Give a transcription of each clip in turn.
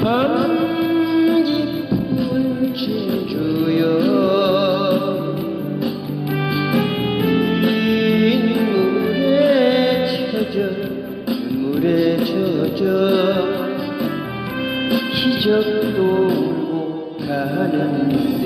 참 깊은 제주여 눈물에 젖어 눈물에 젖어 기적도 가는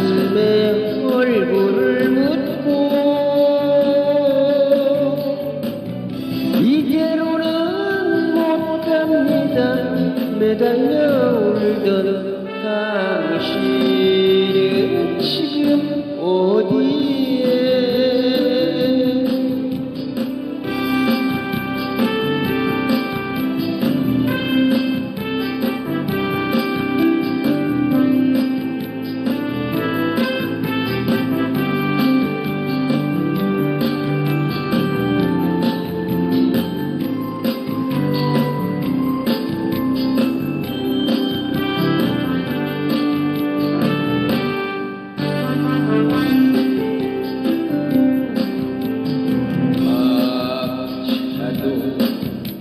가슴에 얼굴을 묻고 이대로는 못 갑니다. 매달려 울던 당신은 지금 어디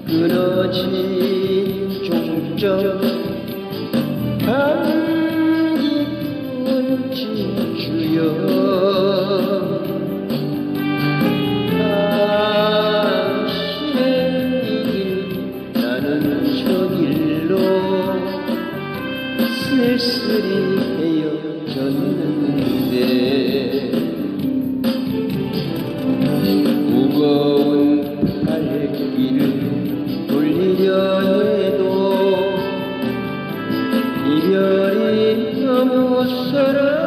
끊어진 종점. 한기쁜 진주여 서러워.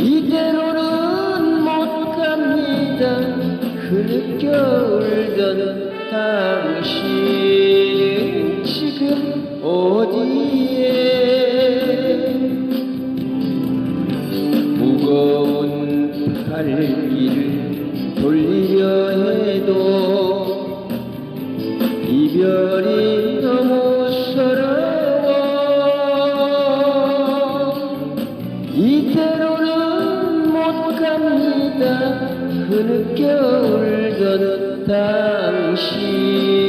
이대로는 못 갑니다. 흐느껴 울던 당신 지금 어디에? 무거운 발길을 돌리려 해도 이별이 이대로는 못 갑니다. 흐느껴 울던 당신